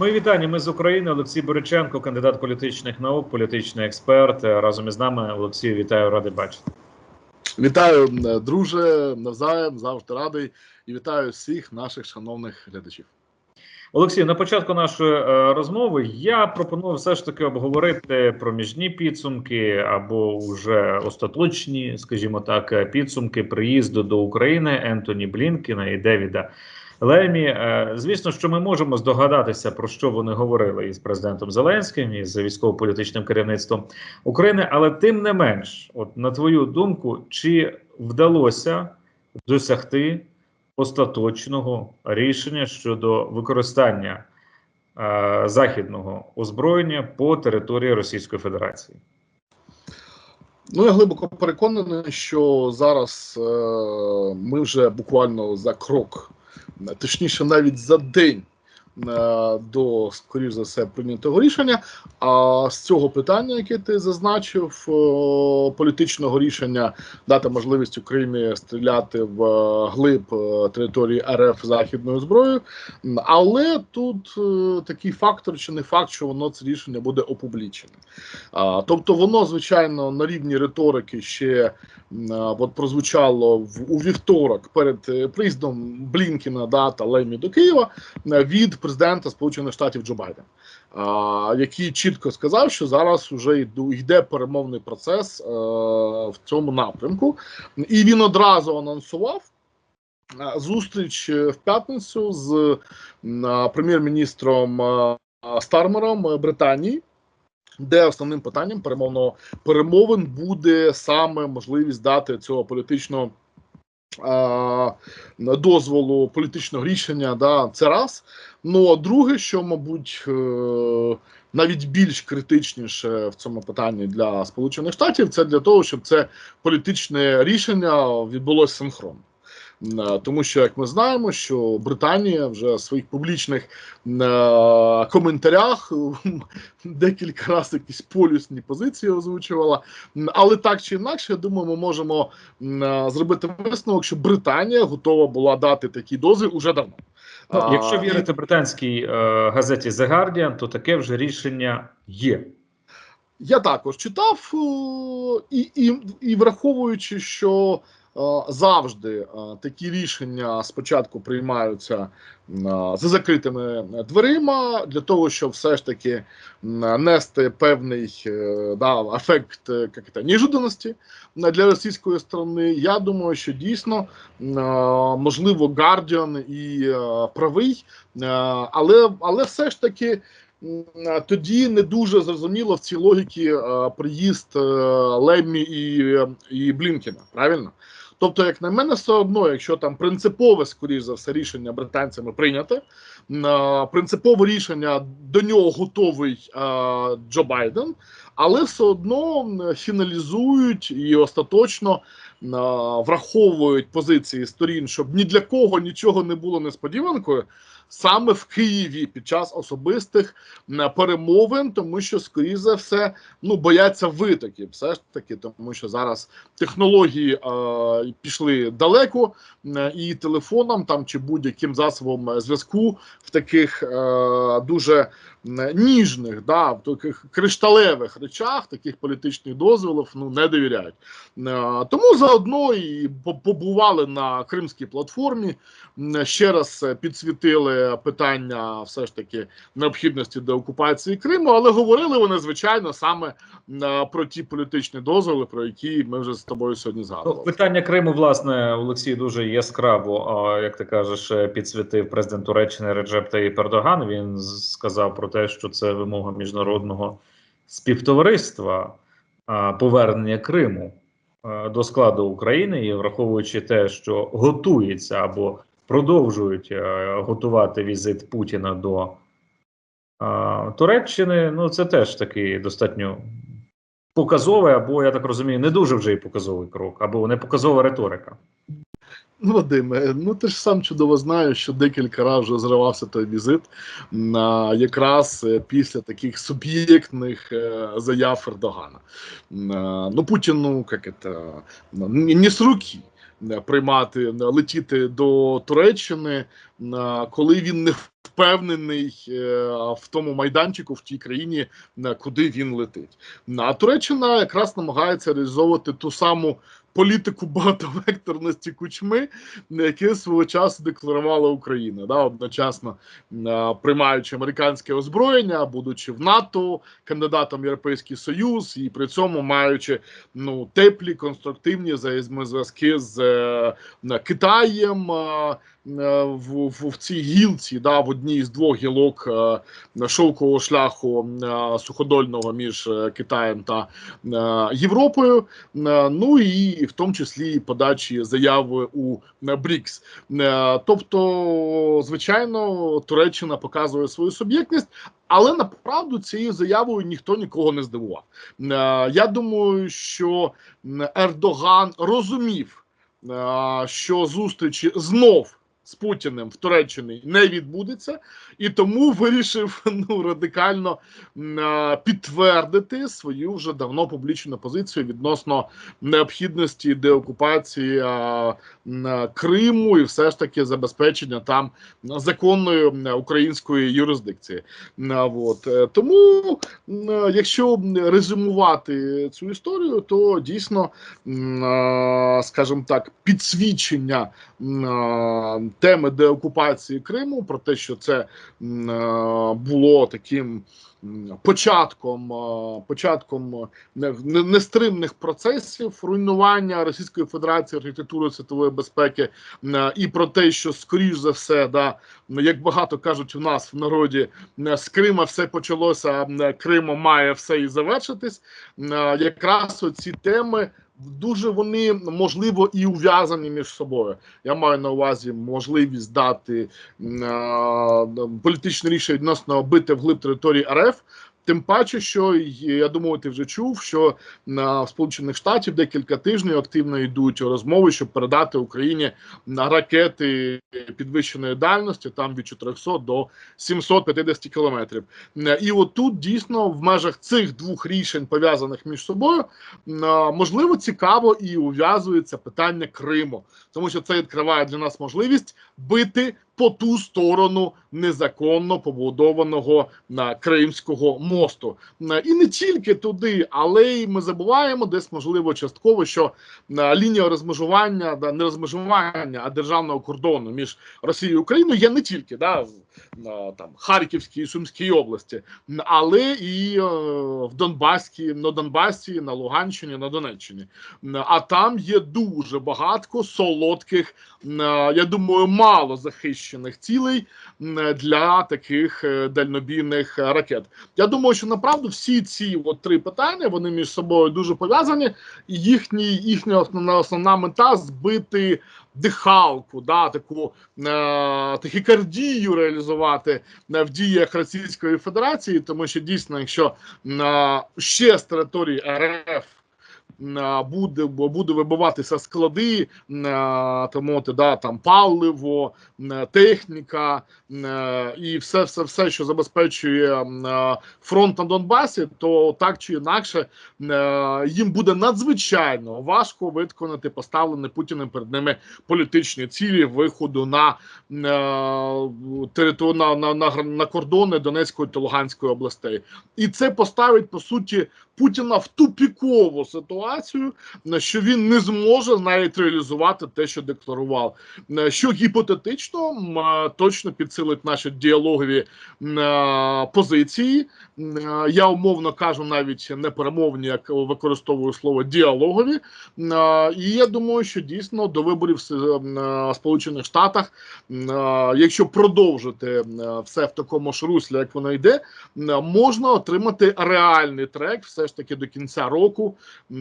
Мої вітання. Ми з України. Олексій Бориченко, кандидат політичних наук, політичний експерт. Разом із нами Олексій, вітаю, радий бачити. Вітаю, друже, навзаєм, завжди радий і вітаю всіх наших шановних глядачів. Олексій, на початку нашої е, розмови я пропоную все ж таки обговорити проміжні підсумки або вже остаточні, скажімо так, підсумки приїзду до України Ентоні Блінкіна і Девіда Лемі. Е, Звісно, що ми можемо здогадатися про що вони говорили із президентом Зеленським і з військово-політичним керівництвом України, але тим не менш, от на твою думку, чи вдалося досягти остаточного рішення щодо використання е, західного озброєння по території Російської Федерації? Ну, я глибоко переконаний, що зараз е, ми вже буквально за крок, точніше, навіть за день до, скоріш за все, прийнятого рішення. А з цього питання, яке ти зазначив, е, політичного рішення дати можливість Україні стріляти в е, глиб е, території РФ західною зброєю. Але тут е, такий фактор, чи не факт, що воно це рішення буде опублічене. Тобто, воно, звичайно, на рівні риторики ще от прозвучало в у вівторок перед е, приїздом Блінкіна да, та Лемі до Києва е, від президента Сполучених Штатів Джо Байден, який чітко сказав, що зараз вже йде перемовний процес е, в цьому напрямку, і він одразу анонсував. е, Зустріч е, в п'ятницю з прем'єр-міністром Стармером Британії, де основним питанням перемовного перемовин буде саме можливість дати цього політичного дозволу, політичного рішення. Да, це раз. Ну а друге, що, мабуть, е, навіть більш критичніше в цьому питанні для Сполучених Штатів, це для того, щоб це політичне рішення відбулося синхронно. Е, Тому що, як ми знаємо, що Британія вже в своїх публічних е, коментарях декілька разів якісь полюсні позиції озвучувала. Але так чи інакше, я думаю, ми можемо е, зробити висновок, що Британія готова була дати такий дозвіл уже давно. Ну, якщо вірити британській е, газеті The Guardian, то таке вже рішення є. Я також читав і, і, і враховуючи, що е, завжди е, такі рішення спочатку приймаються е, за закритими дверима для того, щоб все ж таки нести певний е, да, ефект е, це, е, для російської сторони. Я думаю, що дійсно е, можливо Guardian і е, правий, е, але, але все ж таки. Тоді не дуже зрозуміло в цій логіці е, приїзд е, Леммі і, е, і Блінкіна. Правильно? Тобто, як на мене, все одно, якщо там принципове, скоріш за все, рішення британцями прийняте, принципове рішення до нього готовий Джо Байден, але все одно фіналізують і остаточно враховують позиції сторін, щоб ні для кого нічого не було несподіванкою. Саме в Києві під час особистих перемовин, тому що, скоріш за все, ну бояться витоків, все ж таки, тому що зараз технології е, пішли далеко, е, і телефоном там чи будь-яким засобом е, зв'язку в таких е, дуже ніжних, да, в таких кришталевих речах, таких політичних дозволів ну не довіряють. Е, тому заодно і побували на кримській платформі. Ще раз підсвітили питання все ж таки необхідності деокупації Криму, але говорили вони звичайно саме е, про ті політичні дозволи, про які ми вже з тобою сьогодні Ну, згадували. питання Криму, власне, Олексій дуже яскраво, як ти кажеш, підсвітив президент Туреччини Реджеп Таїп Ердоган. Він сказав про те, що це вимога міжнародного співтовариства повернення Криму до складу України, і враховуючи те, що готується або продовжують готувати візит Путіна до Туреччини, ну це теж такий достатньо показовий, або я так розумію, не дуже вже і показовий крок, або не показова риторика. Ну, Вадиме, ну ти ж сам чудово знаєш, що декілька разів вже зривався той візит на якраз е, після таких суб'єктних е, заяв Ердогана. Е, Ну, Путіну, як ну, не з руки приймати, летіти до Туреччини, коли він не впевнений в тому майданчику в тій країні, куди він летить. А Туреччина якраз намагається реалізовувати ту саму політику багатовекторності кучми, яке свого часу декларувала Україна, да, одночасно приймаючи американське озброєння, будучи в НАТО, кандидатом в Європейський Союз, і при цьому маючи ну теплі конструктивні зв'язки з е, Китаєм. Е, В, в, в цій гілці, да, в одній з двох гілок е, шовкового шляху е, суходольного між Китаєм та Європою. Ну і в тому числі подачі заяви у БРІКС. Тобто, звичайно, Туреччина показує свою суб'єктність, але направду цією заявою ніхто нікого не здивував. Я думаю, що Ердоган розумів, що зустрічі знов. З Путіним в Туреччині не відбудеться, і тому вирішив ну радикально підтвердити свою вже давно публічну позицію відносно необхідності деокупації Криму і все ж таки забезпечення там законної української юрисдикції. От Е, тому, якщо резюмувати цю історію, то дійсно, скажімо так, е, теми деокупації Криму про те, що це е, було таким початком, е, початком е, не- не- нестримних процесів руйнування Російської Федерації архітектури світової безпеки, і про те, що скоріш за все, да, ну, як багато кажуть у нас в народі, з Крима все почалося, Кримом має все і завершитись. Якраз оці теми. Дуже вони можливо і ув'язані між собою. Я маю на увазі можливість дати е, політичне рішення відносно бити вглиб території РФ. Тим паче, що я думаю, ти вже чув, що на Сполучених Штатів декілька тижнів активно йдуть розмови, щоб передати Україні ракети підвищеної дальності, там від 400 до 750 кілометрів. Е, І от тут дійсно в межах цих двох рішень пов'язаних між собою м, можливо цікаво і ув'язується питання Криму, тому що це відкриває для нас можливість бити по ту сторону незаконно побудованого Кримського мосту. І не тільки туди, але й ми забуваємо десь можливо частково, що лінія розмежування, да, не розмежування, а державного кордону між Росією і Україною є не тільки да, там Харківській і Сумській області, але і е, в Донбаській, на Донбасі, на Луганщині, на Донеччині. А там є дуже багато солодких, я думаю, мало захищених цілей для таких е, дальнобійних е, ракет. Я думаю, що направду всі ці от три питання вони між собою дуже пов'язані, і їхні їхня основна основна мета збити дихалку, да, таку е, тахікардію реалізувати е, в діях Російської Федерації, тому що дійсно, якщо е, ще з території РФ буде буде вибиватися склади, е, тому да, там паливо, е, техніка е, і все, все, все, що забезпечує е, фронт на Донбасі, то так чи інакше е, їм буде надзвичайно важко виконати поставлені Путіним перед ними політичні цілі виходу на е, територ... на, на, на, на кордони Донецької та Луганської областей, і це поставить по суті Путіна в тупікову ситуацію, на що він не зможе навіть реалізувати те, що декларував. Е, Що гіпотетично е, точно підсилить наші діалогові е, позиції. Е, Я умовно кажу навіть не перемовні, як використовую слово діалогові. Е, І я думаю, що дійсно до виборів в е, Сполучених Штатах, е, якщо продовжити е, все в такому ж руслі, як воно йде, е, можна отримати реальний трек, все ж таки до кінця року е,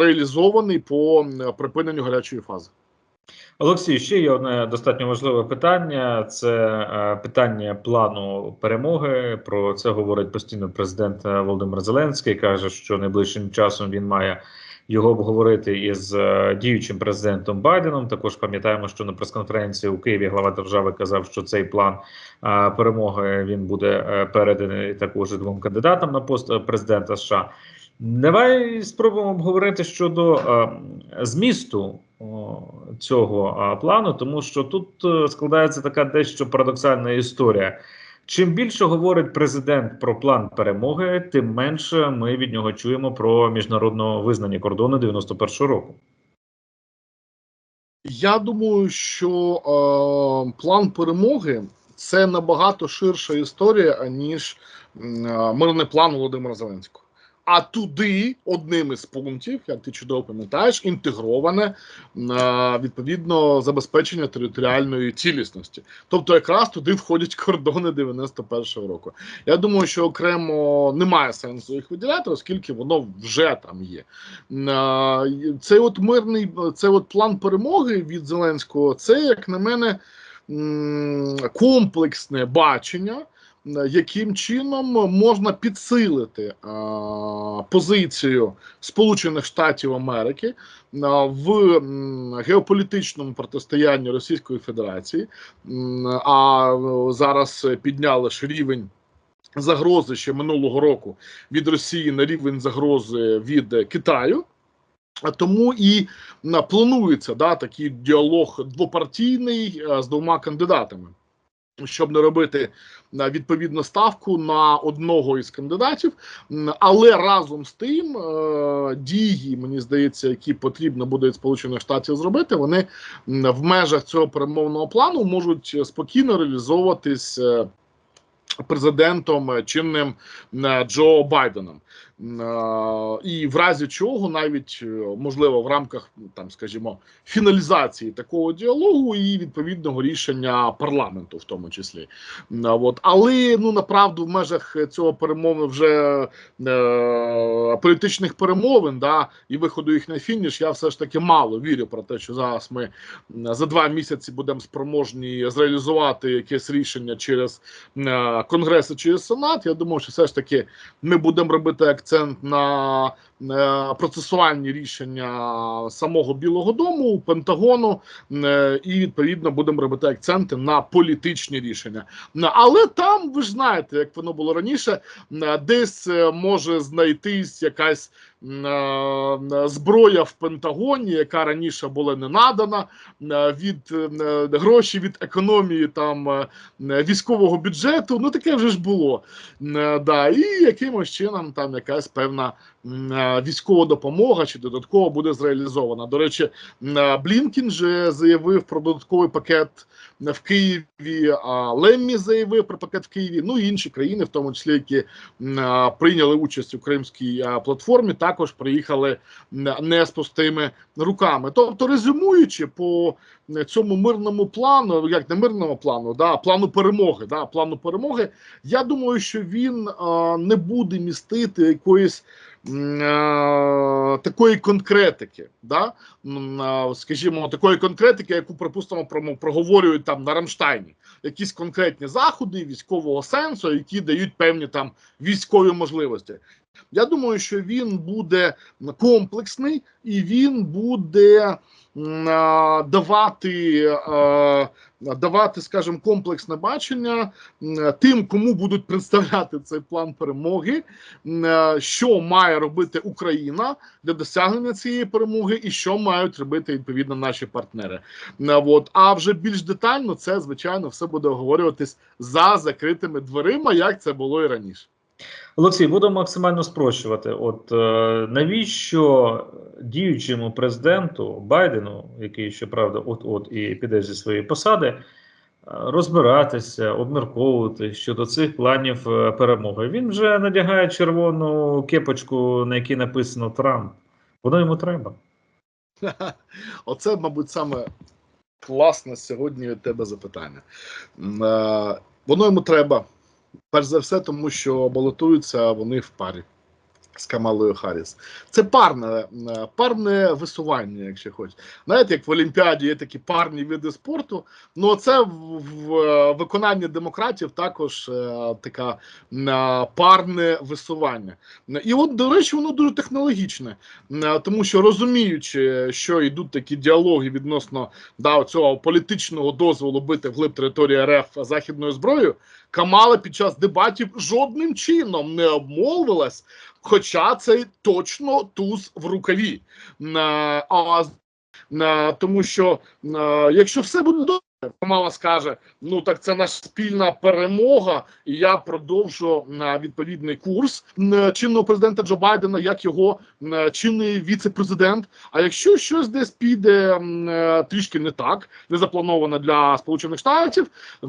реалізований по припиненню гарячої фази. Олексій, ще є одне достатньо важливе питання: це е, питання плану перемоги. Про це говорить постійно президент е, Володимир Зеленський. каже, що найближчим часом він має його обговорити із е, діючим президентом Байденом. Також пам'ятаємо, що на прес-конференції у Києві глава держави казав, що цей план е, перемоги він буде е, переданий також двом кандидатам на пост е, президента США. Давай спробуємо обговорити щодо е, змісту о, цього а, плану, тому що тут е, складається така дещо парадоксальна історія. Чим більше говорить президент про план перемоги, тим менше ми від нього чуємо про міжнародно визнані кордони 91-го року. Я думаю, що е, план перемоги це набагато ширша історія, ніж е, мирний план Володимира Зеленського. А туди одним із пунктів, як ти чудово пам'ятаєш, інтегроване е, відповідно забезпечення територіальної цілісності. Тобто, якраз туди входять кордони 91-го року. Я думаю, що окремо немає сенсу їх виділяти, оскільки воно вже там є. Е, Цей от мирний, цей от план перемоги від Зеленського, це, як на мене, комплексне бачення. Яким чином можна підсилити позицію Сполучених Штатів Америки в геополітичному протистоянні Російської Федерації, а зараз підняли ж рівень загрози ще минулого року від Росії на рівень загрози від Китаю. А тому і планується да, такий діалог двопартійний з двома кандидатами, щоб не робити е, відповідну ставку на одного із кандидатів. Але разом з тим е, дії, мені здається, які потрібно буде від Сполучених Штатів зробити, вони в межах цього перемовного плану можуть спокійно реалізовуватись. е, Президентом чинним Джо Байденом, і в разі чого, навіть е, можливо, в рамках там, скажімо, фіналізації такого діалогу і відповідного рішення парламенту, в тому числі, Е, от але ну направду в межах цього перемови вже е, політичних перемовин, да і виходу їх на фініш, я все ж таки мало вірю про те, що зараз ми за два місяці будемо спроможні зреалізувати якесь рішення через е, конгрес і через сенат. Я думаю, що все ж таки ми будемо робити акцент на е, процесуальні рішення самого Білого Дому, Пентагону, е, і відповідно будемо робити акценти на політичні рішення. Е, Але там ви ж знаєте, як воно було раніше, е, десь е, може знайтись якась е, зброя в Пентагоні, яка раніше була не надана, е, від е, гроші від економії там е, військового бюджету. Ну таке вже ж було. Е, Да, і якимось чином там якась певна е, військова допомога чи додатково буде зреалізована. До речі, е, Блінкін же заявив про додатковий пакет в Києві. Леммі заявив про пакет в Києві. Ну і інші країни, в тому числі, які прийняли участь у кримській платформі, також приїхали не з пустими руками. Тобто, резюмуючи по цьому мирному плану, як не мирному плану, да, плану перемоги, да, плану перемоги, я думаю, що він не буде містити якоїсь такої конкретики, да? скажімо, такої конкретики, яку, припустимо, про- проговорюють там на Рамштайні. Якісь конкретні заходи військового сенсу, які дають певні там військові можливості. Я думаю, що він буде комплексний і він буде давати, давати, скажімо, комплексне бачення тим, кому будуть представляти цей план перемоги, що має робити Україна для досягнення цієї перемоги, і що мають робити відповідно наші партнери. От а вже більш детально це звичайно все буде оговорюватись за закритими дверима, як це було і раніше. Олексій, буду максимально спрощувати. От е, навіщо діючому президенту Байдену, який щоправда, от от і піде зі своєї посади, е, розбиратися, обмірковувати щодо цих планів е, перемоги? Він вже надягає червону кепочку, на якій написано Трамп. Воно йому треба. Оце, мабуть, саме класне сьогодні від тебе запитання. Е, Воно йому треба, перш за все, тому що балотуються вони в парі з Камалою Харріс. Це парне, е, парне висування, якщо хочеш. Знаєте, як в Олімпіаді є такі парні види спорту. Ну, це в, е, виконанні демократів також е, така парне висування. І от, до речі, воно дуже технологічне. Тому що розуміючи, що йдуть такі діалоги відносно да, цього політичного дозволу бити вглиб території РФ західною зброєю, Камала під час дебатів жодним чином не обмовилась, хоча це точно туз в рукаві. Е, А Е, тому що е, якщо все буде добре, Камала скаже: ну так це наша спільна перемога, і я продовжу на відповідний курс е, чинного президента Джо Байдена, як його е, чинний віце-президент. А якщо щось десь піде е, трішки не так, не заплановано для Сполучених Штатів,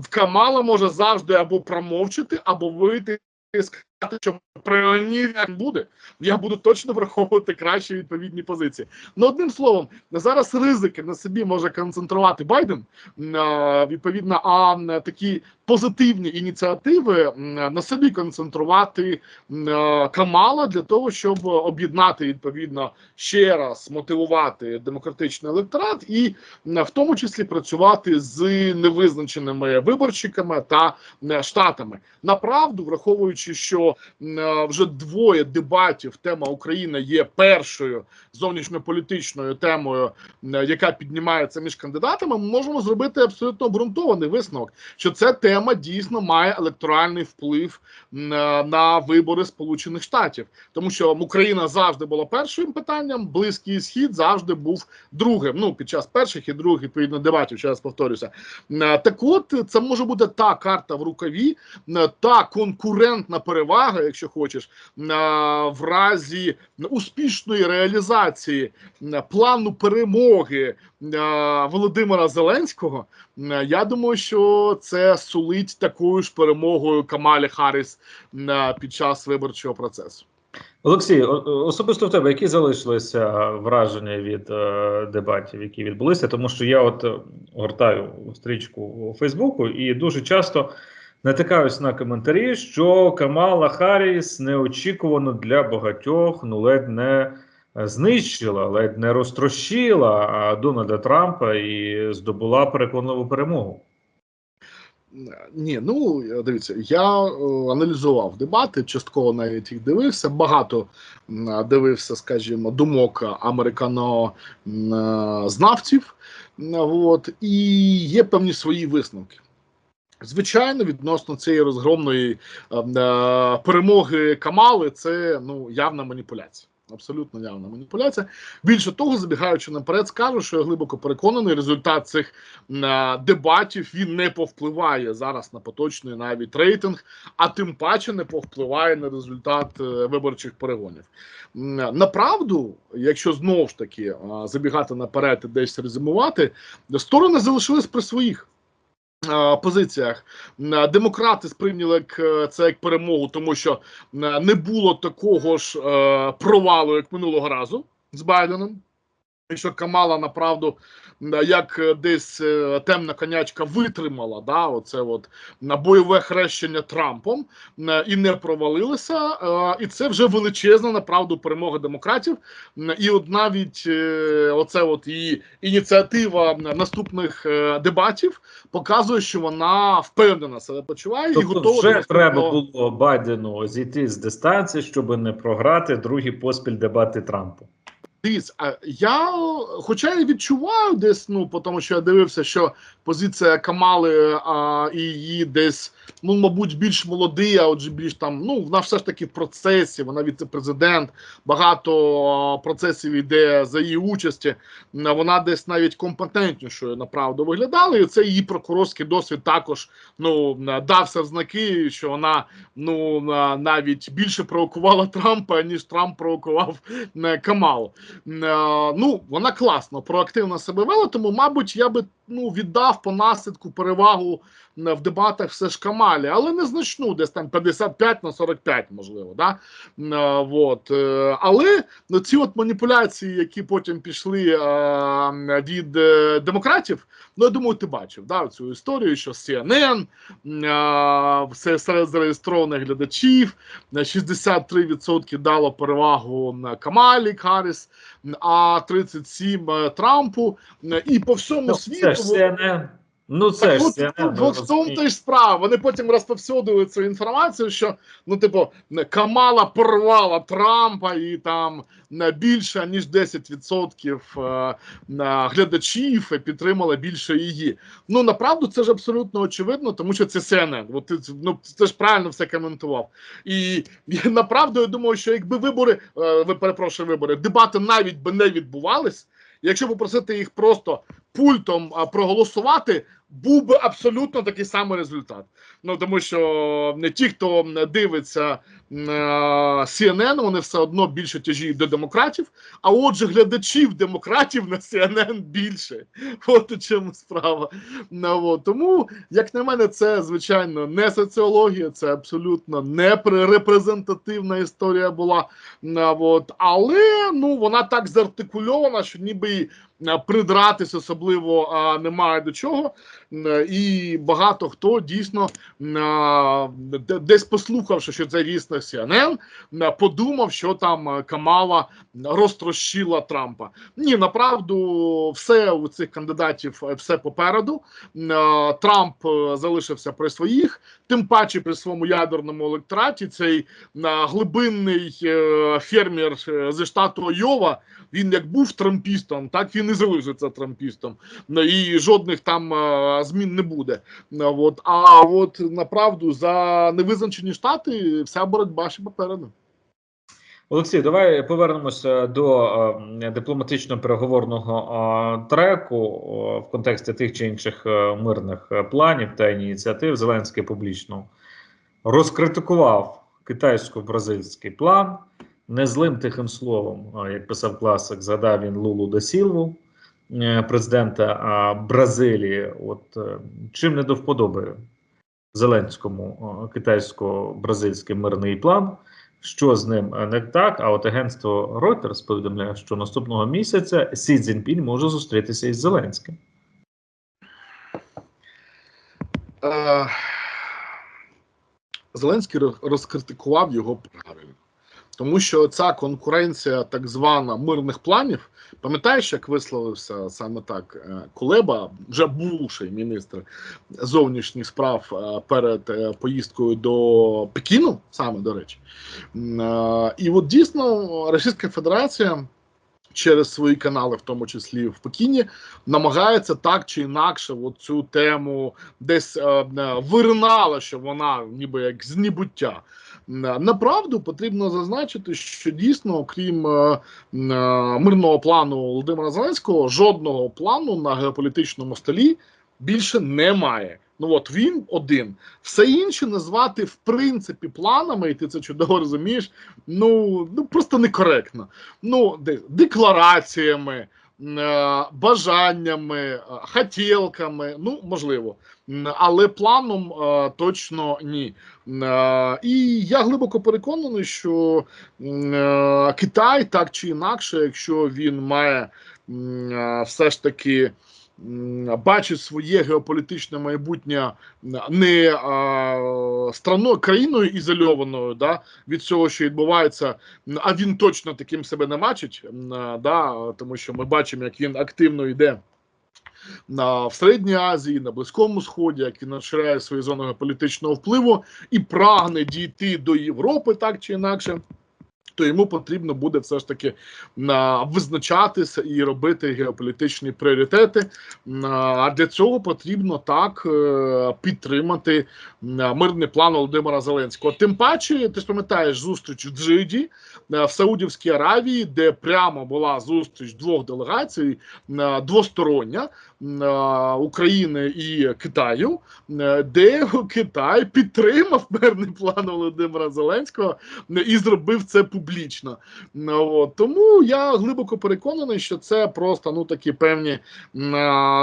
Камала може завжди або промовчити, або вийти сказати, що при не буде. Я буду точно враховувати кращі відповідні позиції. Ну, одним словом, зараз ризики на собі може концентрувати Байден. е, Відповідно, а м, такі позитивні ініціативи на собі концентрувати е, Камала для того, щоб об'єднати відповідно ще раз мотивувати демократичний електорат, і в тому числі працювати з невизначеними виборчиками та штатами. Направду, враховуючи, що е, вже двоє дебатів тема України є першою зовнішньополітичною темою, яка піднімається між кандидатами, ми можемо зробити абсолютно обґрунтований висновок, що ця тема дійсно має електоральний вплив е, на вибори Сполучених Штатів, тому що Україна завжди була першим питанням, близький схід завжди був другим. Ну під час перших і других відповідно дебатів. Ще раз повторюся. Е, Так, от це може бути та карта в рукаві, е, та конкурентна перевага, якщо хочеш, в разі успішної реалізації плану перемоги Володимира Зеленського. Я думаю, що це сулить такою ж перемогою Камалі Харріс під час виборчого процесу. Олексій, особисто в тебе які залишилися враження від е, дебатів, які відбулися? Тому що я от е, гортаю стрічку у Фейсбуку і дуже часто натикаюсь на коментарі, що Камала Харріс неочікувано для багатьох ну ледь не знищила, ледь не розтрощила Дональда Трампа і здобула переконливу перемогу. Ні, ну дивіться, я е, аналізував дебати, частково навіть їх дивився. Багато м, дивився, скажімо, думок американознавців. От, і є певні свої висновки. Звичайно, відносно цієї розгромної е, е, перемоги Камали, це ну явна маніпуляція. Абсолютно явна маніпуляція. Більше того, забігаючи наперед, скажу, що я глибоко переконаний, результат цих е, дебатів він не повпливає зараз на поточний навіть рейтинг, а тим паче не повпливає на результат е, виборчих перегонів. М, Направду, якщо знову ж таки е, забігати наперед і десь резюмувати, сторони залишились при своїх. Позиціях демократи сприйняли е, це як перемогу, тому що не було такого ж е, провалу, як минулого разу з Байденом. І що Камала направду як е, десь е, темна конячка витримала да, оце от на бойове хрещення Трампом і не провалилася. Е, І це вже величезна направду перемога демократів. І от навіть е, оце от її ініціатива наступних е, дебатів показує, що вона впевнена себе почуває і Тобто готова вже до треба було Байдену зійти з дистанції, щоб не програти другі поспіль дебати Трампу. Дивіться, я, хоча і відчуваю десь, ну тому, що я дивився, що позиція Камали а, і її десь, ну мабуть, більш молодий, а отже, більш там, ну вона все ж таки в процесі, вона віце-президент, багато процесів йде за її участі. Вона десь навіть компетентнішою направду виглядала, і це її прокурорський досвід також ну дався в знаки, що вона ну навіть більше провокувала Трампа, ніж Трамп провокував е, Камалу. Е, Ну, вона класно, проактивно себе вела, тому, мабуть, я би ну, віддав по наслідку перевагу в дебатах все ж Камалі, але незначну, десь там 55 на 45, можливо. Да? Е, Вот. е, Але ну, ці от маніпуляції, які потім пішли е, від демократів, ну, я думаю, ти бачив да, цю історію, що CNN, все серед зареєстрованих глядачів, е, 63% дало перевагу на Камалі Харріс, а 37% Трампу. І по всьому Ну, світу. CNN. Ну це Так ж от, CNN. от, ну, от в тому то й справа. Вони потім розповсюдують цю інформацію, що ну, типу, Камала порвала Трампа, і там на більше ніж 10% е, глядачів підтримали більше її. Ну направду це ж абсолютно очевидно, тому що це CNN. От ти ну це ж правильно все коментував. І, направду я думаю, що якби вибори, е, ви перепрошую, вибори, дебати навіть би не відбувались. якщо попросити їх просто пультом проголосувати, був би абсолютно такий самий результат. Ну тому що не ті, хто дивиться е, CNN, вони все одно більше тяжіють до демократів. А отже, глядачів демократів на CNN більше. От у чому справа. Ну, от. Тому, як на мене, це звичайно не соціологія, це абсолютно не репрезентативна історія була. Ну, от. Але ну вона так зартикульована, що ніби е, придратись особливо а, немає до чого. І багато хто дійсно десь послухавши, що це дійсно CNN, подумав, що там Камала розтрощила Трампа. Ні, направду, все у цих кандидатів е, все попереду. Трамп е, залишився при своїх, тим паче при своєму ядерному електраті. Цей глибинний е, фермер зі штату Йова. Він як був трампістом, так він і залишиться трампістом. І жодних там змін не буде. От. А от направду за невизначені штати вся боротьба ще попереду. Олексій, давай повернемося до е, дипломатично-переговорного е, треку е, в контексті тих чи інших мирних планів та ініціатив. Зеленський публічно розкритикував китайсько-бразильський план. Не злим тихим словом, як писав класик, згадав він Лулу Сілву, президента е, Бразилії. От е, чим не до вподоби Зеленському е, китайсько-бразильський мирний план що з ним не так. А от агентство Reuters повідомляє, що наступного місяця Сі Цзіньпінь може зустрітися із Зеленським. Зеленський розкритикував його правильно. Тому що ця конкуренція так звана мирних планів, пам'ятаєш, як висловився саме так е, Кулеба, вже бувший міністр зовнішніх справ е, перед е, поїздкою до Пекіну, саме до речі. І от дійсно Російська Федерація через свої канали, в тому числі в Пекіні, намагається так чи інакше от цю тему десь е, виринала, що вона ніби як з небуття. М, Направду потрібно зазначити, що дійсно, окрім е, е, мирного плану Володимира Зеленського, жодного плану на геополітичному столі більше немає. Ну от він один. Все інше назвати в принципі планами, і ти це чудово розумієш. Ну, ну просто некоректно. Ну, де, деклараціями, е, бажаннями, е, хотілками, ну можливо, але планом е, точно ні. Е, І я глибоко переконаний, що е, Китай так чи інакше, якщо він має е, все ж таки. Бачить своє геополітичне майбутнє не а, страною країною ізольованою, да, від всього, що відбувається, а він точно таким себе не бачить, да, тому що ми бачимо, як він активно йде на в Середній Азії, на Близькому Сході, як він розширяє свої зони політичного впливу і прагне дійти до Європи так чи інакше. То йому потрібно буде все ж таки на визначатися і робити геополітичні пріоритети. А для цього потрібно так е, підтримати мирний план Володимира Зеленського. Тим паче, ти ж пам'ятаєш зустріч в Джиді е, в Саудівській Аравії, де прямо була зустріч двох делегацій, е, двостороння України і Китаю, е, де Китай підтримав мирний план Володимира Зеленського е, і зробив це публічно. От. Тому я глибоко переконаний, що це просто ну такі певні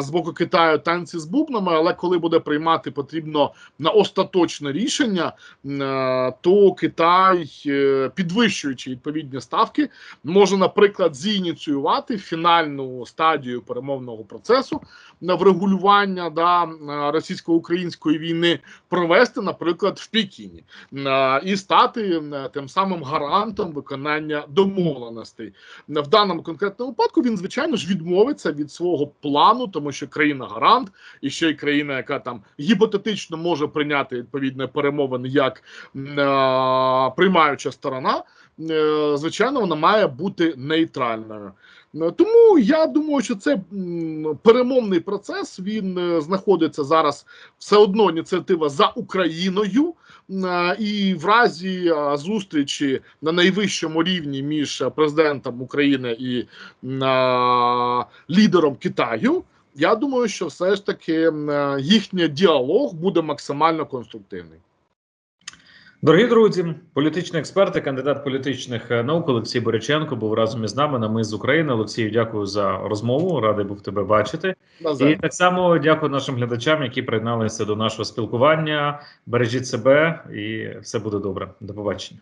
з боку Китаю танці з бубнами. Але коли буде приймати потрібно на остаточне рішення, то Китай, е, підвищуючи відповідні ставки, може, наприклад, зініціювати фінальну стадію перемовного процесу врегулювання да, російсько-української війни провести, наприклад, в Пекіні і стати тим самим гарантом виконання домовленостей. В даному конкретному випадку він, звичайно ж, відмовиться від свого плану, тому що країна гарант, і ще й країна, яка там гіпотетично може прийняти відповідні перемовини як приймаюча сторона. е, Звичайно, вона має бути нейтральною. Ну, Тому я думаю, що це перемовний процес. Він е, знаходиться зараз все одно ініціатива за Україною. Е, І в разі е, зустрічі на найвищому рівні між е, президентом України і е, лідером Китаю, я думаю, що все ж таки е, їхній діалог буде максимально конструктивний. Дорогі друзі, політичний експерт і кандидат політичних е, наук Олексій Бориченко був разом із нами на ми з України. Олексію, дякую за розмову. Радий був тебе бачити. І Назай. так само дякую нашим глядачам, які приєдналися до нашого спілкування. Бережіть себе, і все буде добре. До побачення.